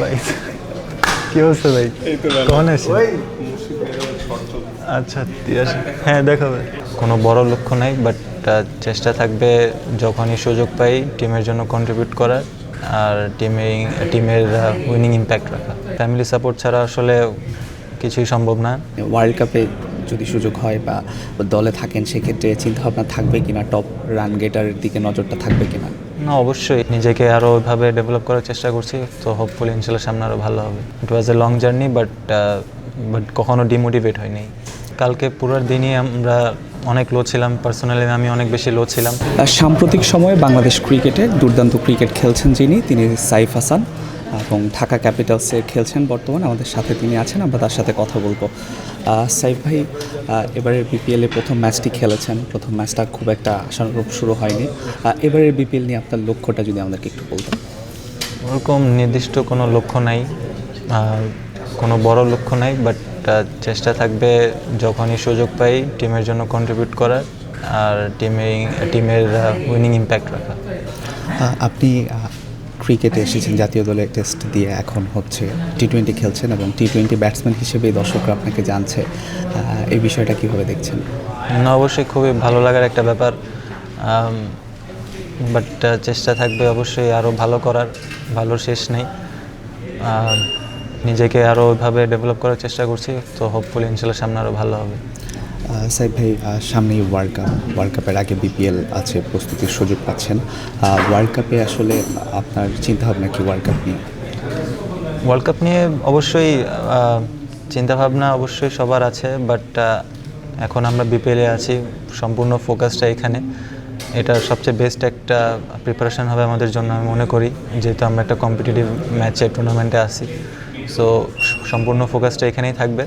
ভাই কি অবস্থা ভাই? এই তো ভালো। কখন আসে। আচ্ছা ঠিক আছে। হ্যাঁ দেখাবে কোনো বড় লক্ষ্য নাই বাট চেষ্টা থাকবে যখনই সুযোগ পাই টিমের জন্য কন্ট্রিবিউট করার আর টিমে টিমের উইনিং ইম্প্যাক্ট রাখা ফ্যামিলি সাপোর্ট ছাড়া আসলে কিছুই সম্ভব না। ওয়ার্ল্ড কাপে যদি সুযোগ হয় বা দলে থাকেন সেক্ষেত্রে চিন্তাভাবনা থাকবে কিনা? টপ রান গেটারের দিকে নজরটা থাকবে কিনা? না, অবশ্যই। নিজেকে আরও ওইভাবে ডেভেলপ করার চেষ্টা করছি, তো হোপফুলি ইনশাল্লাহ সামনে আরও ভালো হবে। It was a long journey but but কখনো ডিমোটিভেট হয়নি। কালকে পুরো দিনই আমরা অনেক লো ছিলাম। পার্সোনালি আমি অনেক বেশি লো ছিলাম। সাম্প্রতিক সময়ে বাংলাদেশ ক্রিকেটে দুর্দান্ত ক্রিকেট খেলছেন যিনি, তিনি সাইফ হাসান। এবং ঢাকা ক্যাপিটালসে খেলছেন বর্তমানে আমাদের সাথে তিনি আছেন আমরা তার সাথে কথা বলব। সাইফ ভাই এবারের বিপিএলে প্রথম ম্যাচটি খেলেছেন প্রথম ম্যাচটা খুব একটা আশানুরূপ শুরু হয়নি। এবারের বিপিএল নিয়ে আপনার লক্ষ্যটা যদি আমাদেরকে একটু বলতেন। ওরকম নির্দিষ্ট কোনো লক্ষ্য নাই কোনো বড় লক্ষ্য নাই বাট চেষ্টা থাকবে যখনই সুযোগ পাই টিমের জন্য কন্ট্রিবিউট করার আর টিমে টিমের উইনিং ইম্প্যাক্ট রাখা আপনি ক্রিকেটে এসেছেন জাতীয় দলে টেস্ট দিয়ে এখন হচ্ছে টি টোয়েন্টি খেলছেন এবং টি টোয়েন্টি ব্যাটসম্যান হিসেবে দর্শকরা আপনাকে জানছে। এই বিষয়টা কীভাবে দেখছেন? অবশ্যই খুবই ভালো লাগার একটা ব্যাপার। বাট চেষ্টা থাকবে অবশ্যই আরও ভালো করার ভালো শেষ নেই। নিজেকে আরও ওইভাবে ডেভেলপ করার চেষ্টা করছি, তো হোপফুলি ইনশাল্লাহ সামনে আরও ভালো হবে। সাইদ ভাই সামনেই ওয়ার্ল্ড কাপ ওয়ার্ল্ড কাপের আগে বিপিএল আছে, প্রস্তুতির সুযোগ পাচ্ছেন। ওয়ার্ল্ড কাপে আসলে আপনার চিন্তাভাবনা কি ওয়ার্ল্ড কাপ নিয়ে? ওয়ার্ল্ড কাপ নিয়ে অবশ্যই চিন্তাভাবনা অবশ্যই সবার আছে বাট এখন আমরা বিপিএলে আছি, সম্পূর্ণ ফোকাসটা এখানে। এটা সবচেয়ে বেস্ট একটা প্রিপারেশন হবে আমাদের জন্য, আমি মনে করি, যেহেতু আমরা একটা কম্পিটিটিভ ম্যাচে টুর্নামেন্টে আছি। সো সম্পূর্ণ ফোকাসটা এখানেই থাকবে।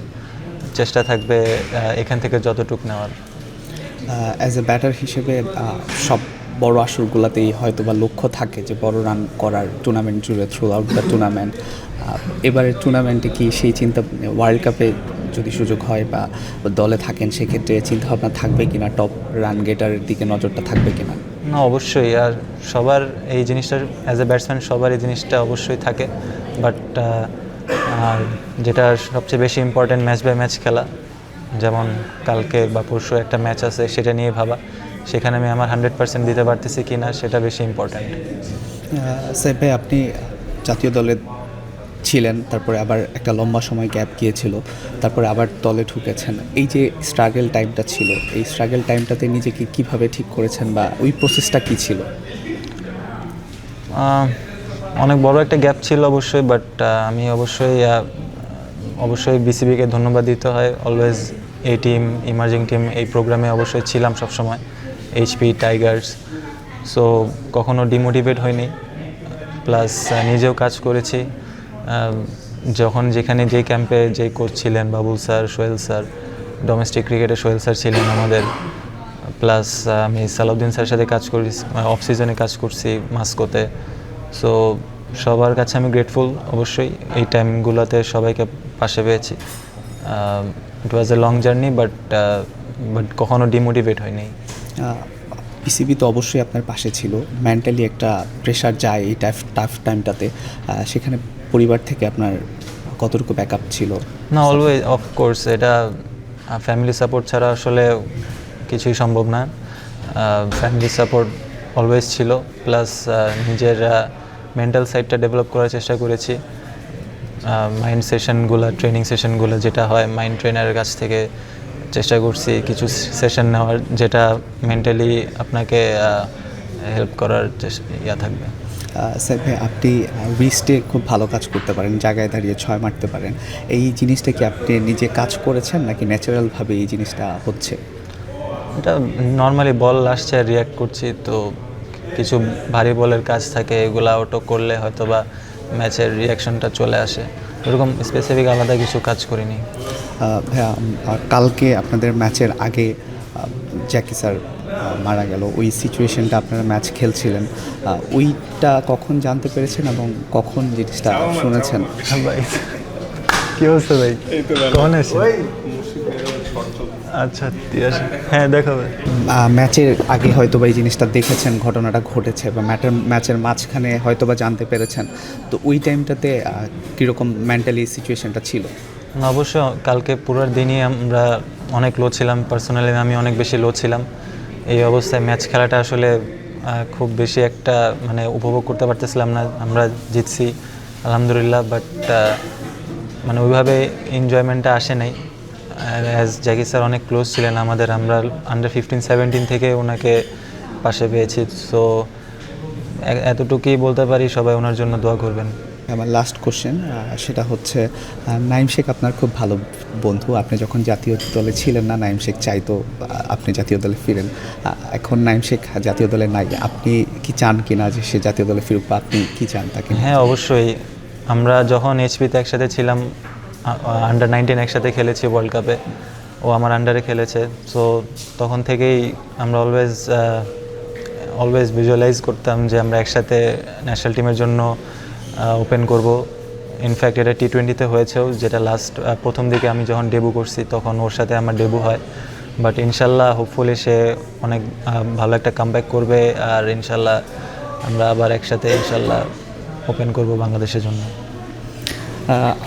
চেষ্টা থাকবে এখান থেকে যতটুক নেওয়ার। অ্যাজ এ ব্যাটার হিসেবে সব বড় আসরগুলোতেই হয়তো বা লক্ষ্য থাকে যে বড় রান করার টুর্নামেন্ট জুড়ে থ্রু আউট দ্য টুর্নামেন্ট এবারের টুর্নামেন্টে কি সেই চিন্তা ওয়ার্ল্ড কাপে যদি সুযোগ হয় বা দলে থাকেন সেক্ষেত্রে চিন্তাভাবনা থাকবে কিনা? টপ রান গেটারের দিকে নজরটা থাকবে কিনা? না অবশ্যই। আর সবার এই জিনিসটা অ্যাজ এ ব্যাটসম্যান সবার এই জিনিসটা অবশ্যই থাকে। বাট আর যেটা সবচেয়ে বেশি ইম্পর্ট্যান্ট ম্যাচ বাই ম্যাচ খেলা যেমন কালকে বা পরশু একটা ম্যাচ আছে সেটা নিয়ে ভাবা। সেখানে আমি আমার হান্ড্রেড পার্সেন্ট দিতে পারতেছি কি না সেটা বেশি ইম্পর্ট্যান্ট সাহেব ভাই আপনি জাতীয় দলে ছিলেন তারপরে আবার একটা লম্বা সময় গ্যাপ গিয়েছিল তারপরে আবার দলে ঢুকেছেন। এই যে স্ট্রাগল টাইমটা ছিল এই স্ট্রাগল টাইমটাতে নিজেকে কীভাবে ঠিক করেছেন বা ওই প্রসেসটা কি ছিল? অনেক বড় একটা গ্যাপ ছিল অবশ্যই বাট আমি অবশ্যই অবশ্যই বিসিবিকে ধন্যবাদ দিতে হয়। অলওয়েজ এই টিম ইমার্জিং টিম এই প্রোগ্রামে অবশ্যই ছিলাম সবসময় এইচপি টাইগার্স সো কখনো ডিমোটিভেট হয়নি প্লাস নিজেও কাজ করেছি। যখন যেখানে যেই ক্যাম্পে যেই কোচ ছিলেন Babul sir Sohel sir domestic ক্রিকেটে সোহেল স্যার ছিলেন আমাদের। প্লাস আমি সালাউদ্দিন স্যারের সাথে কাজ করি অফ সিজনে কাজ করছি মাস্কোতে। সো সবার কাছে আমি গ্রেটফুল অবশ্যই। এই টাইমগুলোতে সবাইকে পাশে পেয়েছি। It was a long journey but but কখনো ডিমোটিভেট হয়নি। পিসিবি তো অবশ্যই আপনার পাশে ছিল। মেন্টালি একটা প্রেশার যায় এই টাফ টাফ টাইমটাতে সেখানে পরিবার থেকে আপনার কতটুকু ব্যাকআপ ছিল? না অলওয়েজ অফকোর্স এটা ফ্যামিলি সাপোর্ট ছাড়া আসলে কিছুই সম্ভব না। ফ্যামিলি সাপোর্ট অলওয়েজ ছিল। প্লাস নিজের মেন্টাল সাইডটা ডেভেলপ করার চেষ্টা করেছি। মাইন্ড সেশনগুলো ট্রেনিং সেশনগুলো যেটা হয় মাইন্ড ট্রেনারের কাছ থেকে চেষ্টা করছি। কিছু সেশন নেওয়ার যেটা মেন্টালি আপনাকে হেল্প করার চেষ্টা ইয়া থাকবে। স্যার ভাই আপনি রিস্টে খুব ভালো কাজ করতে পারেন জায়গায় দাঁড়িয়ে ছয় মারতে পারেন। এই জিনিসটা কি আপনি নিজে কাজ করেছেন নাকি ন্যাচারালভাবে এই জিনিসটা হচ্ছে? এটা নর্মালি বল আসছে আর রিয়াক্ট করছি তো কিছু ভারী বলের কাজ থাকে এগুলো আউটও করলে হয়তো বা ম্যাচের রিয়াকশনটা চলে আসে। এরকম স্পেসিফিক আলাদা কিছু কাজ করিনি। ভাইয়া কালকে আপনাদের ম্যাচের আগে জ্যাকি স্যার মারা গেল। ওই সিচুয়েশনটা আপনারা ম্যাচ খেলছিলেন। ওইটা কখন জানতে পেরেছেন এবং কখন জিনিসটা শুনেছেন? ভাই কি অবস্থা ভাই। কখন আসে আচ্ছা হ্যাঁ দেখাবে ম্যাচের আগে হয়তো বা এই জিনিসটা দেখেছেন ঘটনাটা ঘটেছে বা ম্যাটের ম্যাচের মাঝখানে হয়তো বা জানতে পেরেছেন। তো ওই টাইমটাতে কীরকম মেন্টালি সিচুয়েশনটা ছিল? অবশ্য কালকে পুরো দিনই আমরা অনেক লো ছিলাম। পার্সোনালি আমি অনেক বেশি লো ছিলাম। এই অবস্থায় ম্যাচ খেলাটা আসলে খুব বেশি একটা মানে উপভোগ করতে পারতেছিলাম না। আমরা জিতছি আলহামদুলিল্লাহ বাট মানে ওইভাবে এনজয়মেন্টটা আসে নাই। অ্যাজ জাকি স্যার অনেক ক্লোজ ছিলেন আমাদের আমরা আন্ডার ফিফটিন সেভেন্টিন থেকে ওনাকে পাশে পেয়েছি। সো এতটুকুই বলতে পারি সবাই ওনার জন্য দোয়া করবেন। আমার লাস্ট কোশ্চেন সেটা হচ্ছে নাইম শেখ আপনার খুব ভালো বন্ধু। আপনি যখন জাতীয় দলে ছিলেন না নাইম শেখ চাইতো আপনি জাতীয় দলে ফিরেন। এখন নাইম শেখ জাতীয় দলে নাই। আপনি কি চান কি না যে সে জাতীয় দলে ফিরুক বা আপনি কি চান তাকে? হ্যাঁ অবশ্যই। আমরা যখন এইচপিতে একসাথে ছিলাম আন্ডার নাইনটিন একসাথে খেলেছি ওয়ার্ল্ড কাপে ও আমার আন্ডারে খেলেছে। সো তখন থেকেই আমরা অলওয়েজ অলওয়েজ ভিজুয়ালাইজ করতাম যে আমরা একসাথে ন্যাশনাল টিমের জন্য ওপেন করব। ইনফ্যাক্ট এটা টি টোয়েন্টিতে হয়েছেও, যেটা লাস্ট প্রথম দিকে আমি যখন ডেবু করছি, তখন ওর সাথে আমার ডেবু হয়। বাট ইনশাল্লাহ হোপফুলি সে অনেক ভালো একটা কামব্যাক করবে। আর ইনশাল্লাহ আমরা আবার একসাথে ইনশাল্লাহ ওপেন করব বাংলাদেশের জন্য।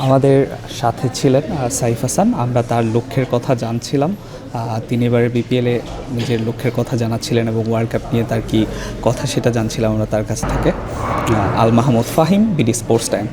আমাদের সাথে ছিলেন সাইফ হাসান। আমরা তার লক্ষ্যের কথা জানছিলাম। তিনি এবারে বিপিএলে নিজের লক্ষ্যের কথা জানাচ্ছিলেন এবং ওয়ার্ল্ড কাপ নিয়ে তার কি কথা সেটা জানছিলাম আমরা তার কাছ থেকে। Al Mahmud Fahim BD sports time